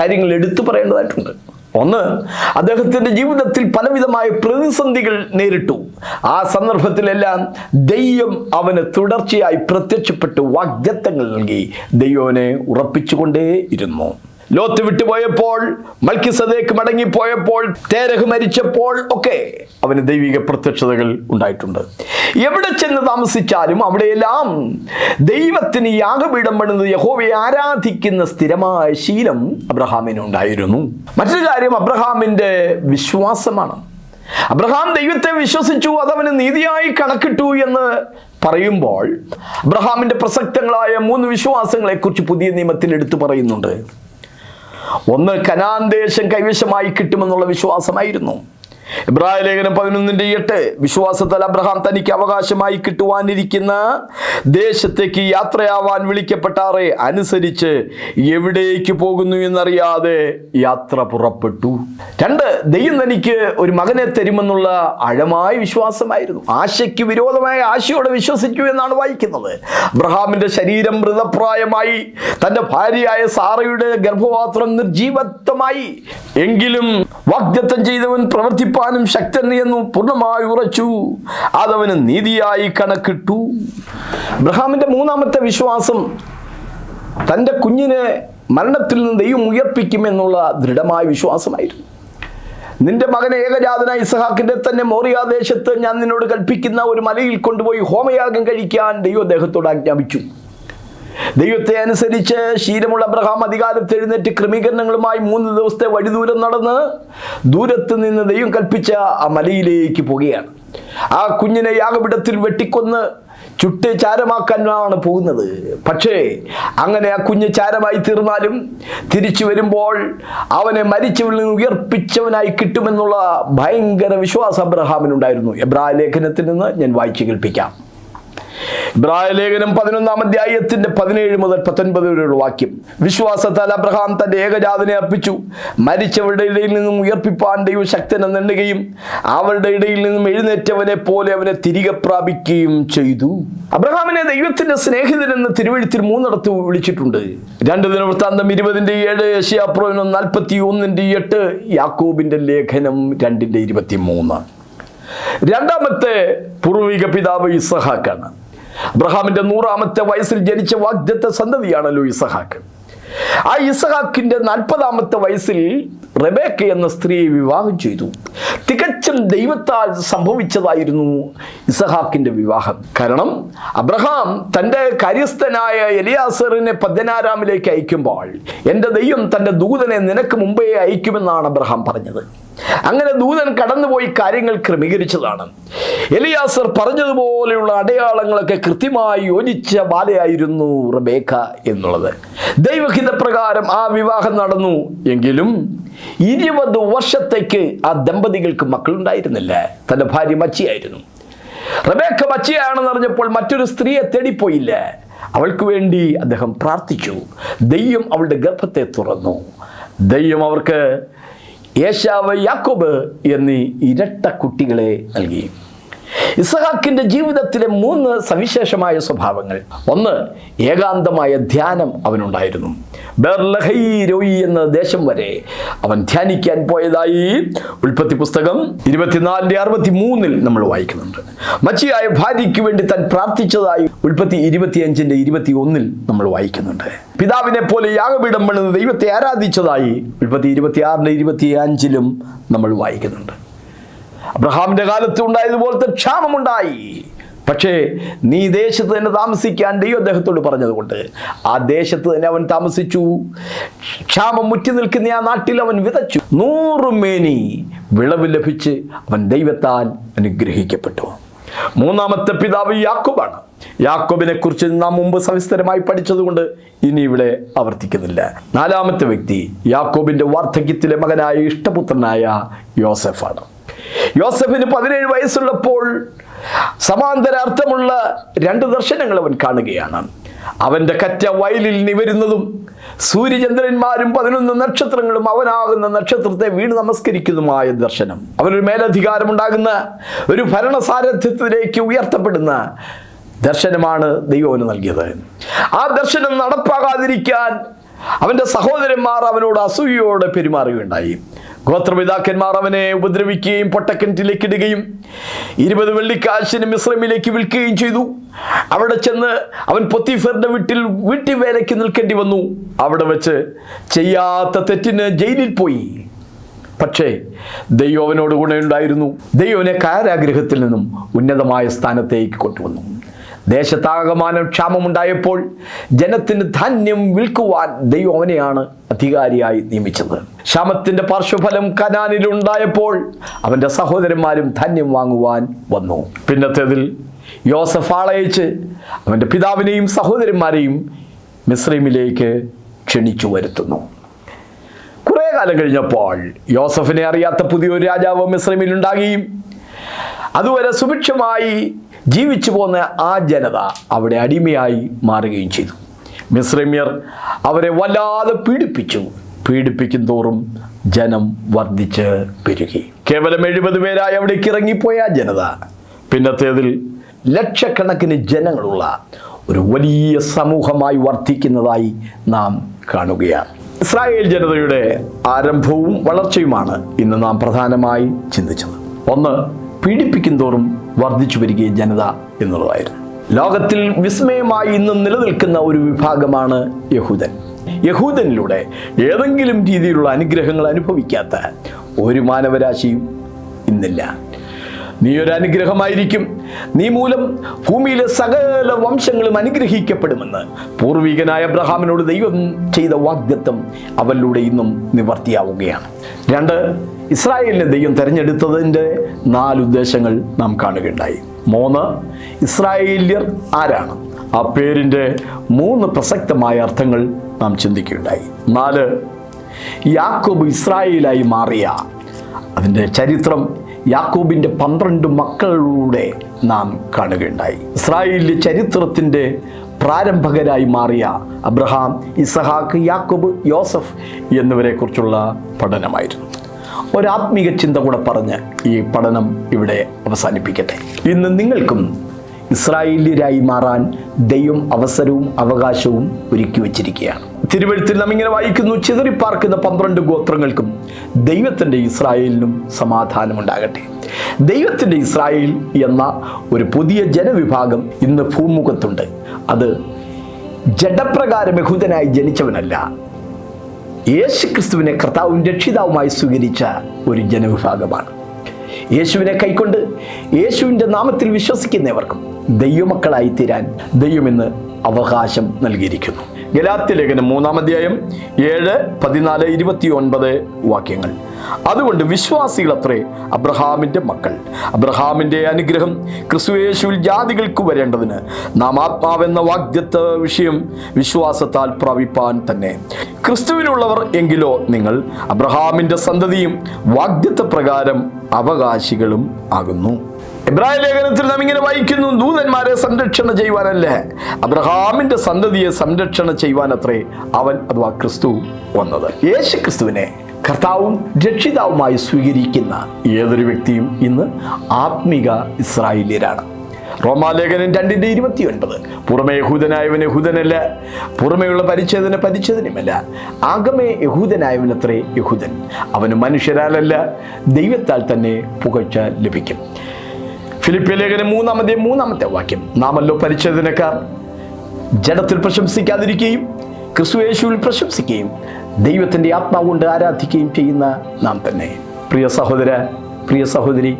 കാര്യങ്ങൾ എടുത്തു പറയേണ്ടതായിട്ടുണ്ട്. ഒന്ന് അദ്ദേഹത്തിന്റെ ജീവിതത്തിൽ പലവിധമായ പ്രതിസന്ധികൾ നേരിട്ടു. ആ സന്ദർഭത്തിലെല്ലാം ദൈവം അവന് തുടർച്ചയായി പ്രത്യക്ഷപ്പെട്ട് വാഗ്ദത്തങ്ങൾ നൽകി. ദൈവനെ ഉറപ്പിച്ചുകൊണ്ടേയിരുന്നു. ലോത്ത് വിട്ടുപോയപ്പോൾ മൽക്കിസദേക്ക് മടങ്ങിപ്പോയപ്പോൾ തേരഹ് മരിച്ചപ്പോൾ ഒക്കെ അവന് ദൈവിക പ്രത്യക്ഷതകൾ ഉണ്ടായിട്ടുണ്ട്. എവിടെ ചെന്ന് താമസിച്ചാലും അവിടെയെല്ലാം ദൈവത്തിന് യാഗപീഠം പണിത് യഹോവയെ ആരാധിക്കുന്ന സ്ഥിരമായ ശീലം അബ്രഹാമിന് ഉണ്ടായിരുന്നു. മറ്റൊരു കാര്യം അബ്രഹാമിന്റെ വിശ്വാസമാണ്. അബ്രഹാം ദൈവത്തെ വിശ്വസിച്ചു അതവന് നീതിയായി കണക്കിട്ടു എന്ന് പറയുമ്പോൾ അബ്രഹാമിന്റെ പ്രസക്തങ്ങളായ മൂന്ന് വിശ്വാസങ്ങളെക്കുറിച്ച് പുതിയ നിയമത്തിൽ എടുത്തു പറയുന്നുണ്ട്. ഒന്ന് കനാൻ ദേശം കൈവശമായി കിട്ടുമെന്നുള്ള വിശ്വാസമായിരുന്നു. ഇബ്രാഹിം ലേഖനം പതിനൊന്നിന്റെ എട്ട് വിശ്വാസത്താൽ അബ്രഹാം തനിക്ക് അവകാശമായി കിട്ടുവാനിരിക്കുന്ന ദേശത്തേക്ക് യാത്രയാവാൻ വിളിക്കപ്പെട്ടാറെ അനുസരിച്ച് എവിടേക്ക് പോകുന്നു എന്നറിയാതെ യാത്ര പുറപ്പെട്ടു. രണ്ട് ദൈവം തനിക്ക് ഒരു മകനെ തരുമെന്നുള്ള ആഴമായ വിശ്വാസമായിരുന്നു. ആശയ്ക്ക് വിരോധമായ ആശയോടെ വിശ്വസിച്ചു എന്നാണ് വായിക്കുന്നത്. അബ്രഹാമിന്റെ ശരീരം മൃതപ്രായമായി തന്റെ ഭാര്യയായ സാറയുടെ ഗർഭപാത്രം നിർജീവത്വമായി. എങ്കിലും വാഗ്ദത്തം ചെയ്തവൻ പ്രവർത്തിപ്പാനും ശക്തൻ എന്ന് പൂർണമായി ഉറച്ചു. അതവന് നീതിയായി കണക്കിട്ടു. ബ്രഹാമിന്റെ മൂന്നാമത്തെ വിശ്വാസം തന്റെ കുഞ്ഞിനെ മരണത്തിൽ നിന്ന് ദൈവം ഉയർപ്പിക്കുമെന്നുള്ള ദൃഢമായ വിശ്വാസമായിരുന്നു. നിന്റെ മകൻ ഏകജാതനായ ഇസഹാക്കിന്റെ തന്നെ മോറിയാദേശത്ത് ഞാൻ നിന്നോട് കൽപ്പിക്കുന്ന ഒരു മലയിൽ കൊണ്ടുപോയി ഹോമയാഗം കഴിക്കാൻ ദൈവദേഹത്തോട് ആജ്ഞാപിച്ചു. ദൈവത്തെ അനുസരിച്ച് ശീലമുള്ള അബ്രഹാം അധികാരത്തിൽ എഴുന്നേറ്റ് ക്രമീകരണങ്ങളുമായി മൂന്ന് ദിവസത്തെ വഴിദൂരം നടന്ന് ദൂരത്ത് നിന്ന് ദൈവം കൽപ്പിച്ച ആ മലയിലേക്ക് പോകുകയാണ് ആ കുഞ്ഞിനെ യാഗപിടത്തിൽ വെട്ടിക്കൊന്ന് ചുട്ട് ചാരമാക്കാനാണ് പോകുന്നത്. പക്ഷേ അങ്ങനെ ആ കുഞ്ഞ് ചാരമായി തീർന്നാലും തിരിച്ചു വരുമ്പോൾ അവനെ മരിച്ചവരിൽ നിന്ന് ഉയർപ്പിച്ചവനായി കിട്ടുമെന്നുള്ള ഭയങ്കര വിശ്വാസം അബ്രഹാമിനുണ്ടായിരുന്നു. എബ്രാഹിം ലേഖനത്തിൽ നിന്ന് ഞാൻ വായിച്ചു കേൾപ്പിക്കാം. ഇബ്രാഹിം ലേഖനം പതിനൊന്നാം അധ്യായത്തിന്റെ പതിനേഴ് മുതൽ പത്തൊൻപത് വരെയുള്ള വാക്യം. വിശ്വാസത്താൽ അബ്രഹാം തന്റെ ഏകജാതനെ അർപ്പിച്ചു. മരിച്ചവരുടെ ഇടയിൽ നിന്നും ഉയർപ്പിപ്പാൻ ദൈവം ശക്തനെ നെണ്ണുകയും അവരുടെ ഇടയിൽ നിന്നും എഴുന്നേറ്റവനെ പോലെ അവനെ തിരികെ പ്രാപിക്കുകയും ചെയ്തു. അബ്രഹാമിനെ ദൈവത്തിന്റെ സ്നേഹിതനെന്ന് തിരുവഴുത്തിൽ മൂന്നിടത്ത് വിളിച്ചിട്ടുണ്ട്. രണ്ട് ദിനവൃത്താന്തം ഇരുപതിന്റെ ഏഴ് യശയാപ്രോവിനും നാൽപ്പത്തി ഒന്നിന്റെ എട്ട് യാക്കോബിന്റെ ലേഖനം രണ്ടിന്റെ ഇരുപത്തി മൂന്ന് രണ്ടാമത്തെ പൂർവിക പിതാവ് ഇസഹാക്കാണ്. അബ്രഹാമിന്റെ നൂറാമത്തെ വയസ്സിൽ ജനിച്ച വാഗ്ദത്ത സന്തതിയാണല്ലോ ഇസഹാക്ക് ആ ഇസഹാക്കിന്റെ നാൽപ്പതാമത്തെ വയസ്സിൽ റബേക്ക എന്ന സ്ത്രീയെ വിവാഹം ചെയ്തു. തികച്ചും ദൈവത്താൽ സംഭവിച്ചതായിരുന്നു ഇസഹാക്കിന്റെ വിവാഹം. കാരണം അബ്രഹാം തന്റെ കാര്യസ്ഥനായ എലിയാസറിനെ പദ്മനാരാമിലേക്ക് അയക്കുമ്പോൾ എന്റെ ദൈവം തന്റെ ദൂതനെ നിനക്ക് മുമ്പേ അയക്കുമെന്നാണ് അബ്രഹാം പറഞ്ഞത്. അങ്ങനെ ദൂതൻ കടന്നുപോയി കാര്യങ്ങൾ ക്രമീകരിച്ചതാണ്. എലിയാസർ പറഞ്ഞതുപോലെയുള്ള അടയാളങ്ങളൊക്കെ കൃത്യമായി യോജിച്ച ബാലയായിരുന്നു റബേക്ക എന്നുള്ളത്. ദൈവഹിതപ്രകാരം ആ വിവാഹം നടന്നു. എങ്കിലും ഇരുപത് വർഷത്തേക്ക് ആ ദമ്പതികൾക്ക് മക്കളുണ്ടായിരുന്നില്ല. തന്റെ ഭാര്യ മച്ചിയായിരുന്നു. റബേക്ക മച്ചിയാണെന്ന് അറിഞ്ഞപ്പോൾ മറ്റൊരു സ്ത്രീയെ തേടിപ്പോയില്ല. അവൾക്ക് വേണ്ടി അദ്ദേഹം പ്രാർത്ഥിച്ചു. ദൈവം അവളുടെ ഗർഭത്തെ തുറന്നു. ദൈവം അവർക്ക് യേശാവ് യാക്കോബ് എന്നീ ഇരട്ട കുട്ടികളെ നൽകി. ഇസഹാക്കിന്റെ ജീവിതത്തിലെ മൂന്ന് സവിശേഷമായ സ്വഭാവങ്ങൾ. ഒന്ന് ഏകാന്തമായ ധ്യാനം അവനുണ്ടായിരുന്നു. ബെർലഹൈരോയി എന്ന ദേശം വരെ അവൻ ധ്യാനിക്കാൻ പോയതായി ഉൽപ്പത്തി പുസ്തകം ഇരുപത്തിനാലിന്റെ അറുപത്തി മൂന്നിൽ നമ്മൾ വായിക്കുന്നുണ്ട്. മച്ചിയായ ഭാര്യയ്ക്ക് വേണ്ടി താൻ പ്രാർത്ഥിച്ചതായി ഉൽപ്പത്തി ഇരുപത്തിയഞ്ചിന്റെ ഇരുപത്തി ഒന്നിൽ നമ്മൾ വായിക്കുന്നുണ്ട്. പിതാവിനെ പോലെ യാഗപീഠം പണിത് ദൈവത്തെ ആരാധിച്ചതായി ഉൽപ്പത്തി ഇരുപത്തി ആറിന്റെ ഇരുപത്തി അഞ്ചിലും നമ്മൾ വായിക്കുന്നുണ്ട്. അബ്രഹാമിന്റെ കാലത്ത് ഉണ്ടായതുപോലത്തെ ക്ഷാമമുണ്ടായി. പക്ഷേ നീ ദേശത്ത് തന്നെ താമസിക്കാൻ ദൈവം അദ്ദേഹത്തോട് പറഞ്ഞതുകൊണ്ട് ആ ദേശത്ത് തന്നെ അവൻ താമസിച്ചു. ക്ഷാമം മുറ്റി നിൽക്കുന്ന ആ നാട്ടിൽ അവൻ വിതച്ചു. നൂറുമേനി വിളവ് ലഭിച്ച് അവൻ ദൈവത്താൽ അനുഗ്രഹിക്കപ്പെട്ടു. മൂന്നാമത്തെ പിതാവ് യാക്കോബാണ്. യാക്കോബിനെ കുറിച്ച് നാം മുമ്പ് സവിസ്തരമായി പഠിച്ചതുകൊണ്ട് ഇനി ഇവിടെ ആവർത്തിക്കുന്നില്ല. നാലാമത്തെ വ്യക്തി യാക്കോബിന്റെ വാർദ്ധക്യത്തിലെ മകനായ ഇഷ്ടപുത്രനായ യോസഫാണ്. യോസഫിന് പതിനേഴ് വയസ്സുള്ളപ്പോൾ സമാന്തര അർത്ഥമുള്ള രണ്ട് ദർശനങ്ങൾ അവൻ കാണുകയാണ്. അവന്റെ കറ്റ വയലിൽ നിവരുന്നതും സൂര്യചന്ദ്രന്മാരും പതിനൊന്ന് നക്ഷത്രങ്ങളും അവനാകുന്ന നക്ഷത്രത്തെ വീണ് നമസ്കരിക്കുന്നതുമായ ദർശനം. അവനൊരു മേലധികാരമുണ്ടാകുന്ന ഒരു ഭരണസാരഥ്യത്തിലേക്ക് ഉയർത്തപ്പെടുന്ന ദർശനമാണ് ദൈവം നൽകിയത്. ആ ദർശനം നടപ്പാകാതിരിക്കാൻ അവന്റെ സഹോദരന്മാർ അവനോട് അസൂയയോടെ പെരുമാറുകയുണ്ടായി. ഗോത്രപിതാക്കന്മാർ അവനെ ഉപദ്രവിക്കുകയും പൊട്ടക്കിണറ്റിലേക്ക് ഇടുകയും ഇരുപത് വെള്ളിക്കാശിന് മിശ്രമിലേക്ക് വിൽക്കുകയും ചെയ്തു. അവിടെ ചെന്ന് അവൻ പൊത്തിഫറിന്റെ വീട്ടിൽ വീട്ടിൽ വേലയ്ക്ക് നിൽക്കേണ്ടി വന്നു. അവിടെ വെച്ച് ചെയ്യാത്ത തെറ്റിന് ജയിലിൽ പോയി. പക്ഷേ ദൈവം അവനോട് കൂടെ ഉണ്ടായിരുന്നു ദൈവനെ കാരാഗ്രഹത്തിൽ നിന്നും ഉന്നതമായ സ്ഥാനത്തേക്ക് കൊണ്ടുവന്നു. ദേശത്താകമാനം ക്ഷാമമുണ്ടായപ്പോൾ ജനത്തിന് ധാന്യം വിൽക്കുവാൻ ദൈവം അവനെയാണ് അധികാരിയായി നിയമിച്ചത്. ക്ഷാമത്തിന്റെ പാർശ്വഫലം കനാനിലുണ്ടായപ്പോൾ അവന്റെ സഹോദരന്മാരും ധാന്യം വാങ്ങുവാൻ വന്നു. പിന്നത്തേതിൽ യോസഫ് ആളയച്ച് അവന്റെ പിതാവിനെയും സഹോദരന്മാരെയും മിശ്രീമിലേക്ക് ക്ഷണിച്ചു വരുത്തുന്നു. കുറേ കാലം കഴിഞ്ഞപ്പോൾ യോസഫിനെ അറിയാത്ത പുതിയൊരു രാജാവ് മിശ്രമിൽ ഉണ്ടാകുകയും അതുവരെ സുഭിക്ഷമായി ജീവിച്ചു പോന്ന ആ ജനത അവിടെ അടിമയായി മാറുകയും ചെയ്തു. മിശ്രമ്യർ അവരെ വല്ലാതെ പീഡിപ്പിച്ചു. പീഡിപ്പിക്കും തോറും ജനം വർദ്ധിച്ച് പെരുകി. കേവലം എഴുപത് പേരായി അവിടേക്ക് ഇറങ്ങിപ്പോയ ജനത. പിന്നത്തേതിൽ ലക്ഷക്കണക്കിന് ജനങ്ങളുള്ള ഒരു വലിയ സമൂഹമായി വർദ്ധിക്കുന്നതായി നാം കാണുകയാണ്. ഇസ്രായേൽ ജനതയുടെ ആരംഭവും വളർച്ചയുമാണ് ഇന്ന് നാം പ്രധാനമായി ചിന്തിച്ചത്. ഒന്ന് പീഡിപ്പിക്കും തോറും വർദ്ധിച്ചു വരികയും ജനത എന്നുള്ളതായിരുന്നു. ലോകത്തിൽ വിസ്മയമായി ഇന്നും നിലനിൽക്കുന്ന ഒരു വിഭാഗമാണ് യഹൂദൻ. യഹൂദനിലൂടെ ഏതെങ്കിലും രീതിയിലുള്ള അനുഗ്രഹങ്ങൾ അനുഭവിക്കാത്ത ഒരു മാനവരാശിയും ഇന്നില്ല. നീ ഒരു അനുഗ്രഹമായിരിക്കും. നീ മൂലം ഭൂമിയിലെ സകല വംശങ്ങളും അനുഗ്രഹിക്കപ്പെടുമെന്ന് പൂർവികനായ അബ്രഹാമിനോട് ദൈവം ചെയ്ത വാഗ്ദത്വം അവരിലൂടെ ഇന്നും നിവർത്തിയാവുകയാണ്. രണ്ട് ഇസ്രായേലിനെ ദൈവം തിരഞ്ഞെടുത്തതിന്റെ നാല് ഉദ്ദേശങ്ങൾ നാം കാണുകയുണ്ടായി. മൂന്ന് ഇസ്രായേല്യർ ആരാണ്? ആ പേരിന്റെ മൂന്ന് പ്രസക്തമായ അർത്ഥങ്ങൾ നാം ചിന്തിക്കുകയുണ്ടായി. നാല് യാക്കോബ് ഇസ്രായേലായി മാറിയ അതിന്റെ ചരിത്രം യാക്കോബിന്റെ പന്ത്രണ്ട് മക്കളിലൂടെ നാം കാണുകയുണ്ടായി. ഇസ്രായേലിലെ ചരിത്രത്തിന്റെ പ്രാരംഭകരായി മാറിയ അബ്രഹാം ഇസഹാക്ക് യാക്കോബ് യോസഫ് എന്നിവരെക്കുറിച്ചുള്ള പഠനമായിരുന്നു. ഒരാത്മീക ചിന്ത കൂടെ പറഞ്ഞ് ഈ പഠനം ഇവിടെ അവസാനിപ്പിക്കട്ടെ. ഇന്ന് നിങ്ങൾക്കും ഇസ്രായേലിയരായി മാറാൻ ദൈവം അവസരവും അവകാശവും ഒരുക്കി വച്ചിരിക്കുകയാണ്. തിരുവഴുത്തിൽ നാം ഇങ്ങനെ വായിക്കുന്നു ചിതറിപ്പാർക്കുന്ന പന്ത്രണ്ട് ഗോത്രങ്ങൾക്കും ദൈവത്തിന്റെ ഇസ്രായേലിനും സമാധാനമുണ്ടാകട്ടെ. ദൈവത്തിന്റെ ഇസ്രായേൽ എന്ന ഒരു പുതിയ ജനവിഭാഗം ഇന്ന് ഭൂമുഖത്തുണ്ട്. അത് ജഡപ്രകാരം യഹൂദനായി ജനിച്ചവനല്ല യേശു ക്രിസ്തുവിനെ കർത്താവും രക്ഷിതാവുമായി സ്വീകരിച്ച ഒരു ജനവിഭാഗമാണ്. യേശുവിനെ കൈക്കൊണ്ട് യേശുവിന്റെ നാമത്തിൽ വിശ്വസിക്കുന്നവർക്കും ദൈവമക്കളായി തീരാൻ ദൈവമെന്ന് അവകാശം നൽകിയിരിക്കുന്നു. ഗലാത്യ ലേഖനം മൂന്നാം അധ്യായം ഏഴ് പതിനാല് ഇരുപത്തി ഒൻപത് വാക്യങ്ങൾ. അതുകൊണ്ട് വിശ്വാസികളത്രേ അബ്രഹാമിന്റെ മക്കൾ. അബ്രഹാമിന്റെ അനുഗ്രഹം ക്രിസ്തുയേശുവിൽ ജാതികൾക്ക് വരേണ്ടതിന് നാം ആത്മാവെന്ന വാഗ്ദത്ത വിഷയം വിശ്വാസത്താൽ പ്രാപിപ്പാൻ തന്നെ. ക്രിസ്തുവിനുള്ളവർ എങ്കിലോ നിങ്ങൾ അബ്രഹാമിന്റെ സന്തതിയും വാഗ്ദത്ത പ്രകാരം അവകാശികളും ആകുന്നു. എബ്രായ ലേഖനത്തിൽ നാം ഇങ്ങനെ വായിക്കുന്നു ദൂതന്മാരെ സംരക്ഷണം ചെയ്യുവാനല്ലേ? അബ്രഹാമിന്റെ സന്തതിയെ സംരക്ഷണം ചെയ്യുവാനത്രേ അവൻ അഥവാ ക്രിസ്തു വന്നത്. യേശു ക്രിസ്തുവിനെ കർത്താവും രക്ഷിതാവുമായി സ്വീകരിക്കുന്ന ഏതൊരു വ്യക്തിയും ഇന്ന് ആത്മിക ഇസ്രായേലിയരാണ്. റോമാലേഖനൻ രണ്ടിന്റെ ഇരുപത്തി ഒൻപത് പുറമെ യഹൂദനായവൻ യഹൂദനല്ല പുറമെയുള്ള പരിച്ഛേദന പരിച്ഛേദനുമല്ല. ആഗമേ യഹൂദനായവനത്രേ യഹൂദൻ. അവന് മനുഷ്യരാലല്ല ദൈവത്താൽ തന്നെ പുകഴ്ച ലഭിക്കും. ഫിലിപ്പിയ ലേഖനം മൂന്നാമത്തെ മൂന്നാമത്തെ വാക്യം. നാമല്ലോ പരിച്ഛേദനക്കാർ. ജഡത്തിൽ പ്രശംസിക്കാതിരിക്കുകയും ക്രിസ്തു യേശുവിൽ പ്രശംസിക്കുകയും ദൈവത്തിന്റെ ആത്മാവ് കൊണ്ട് ആരാധിക്കുകയും ചെയ്യുന്ന നാം തന്നെ. പ്രിയ സഹോദര പ്രിയ സഹോദരി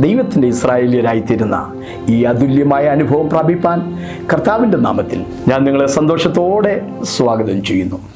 ദൈവത്തിന്റെ ഇസ്രായേലിയരായിത്തീരുന്ന ഈ അതുല്യമായ അനുഭവം പ്രാപിപ്പാൻ കർത്താവിന്റെ നാമത്തിൽ ഞാൻ നിങ്ങളെ സന്തോഷത്തോടെ സ്വാഗതം ചെയ്യുന്നു.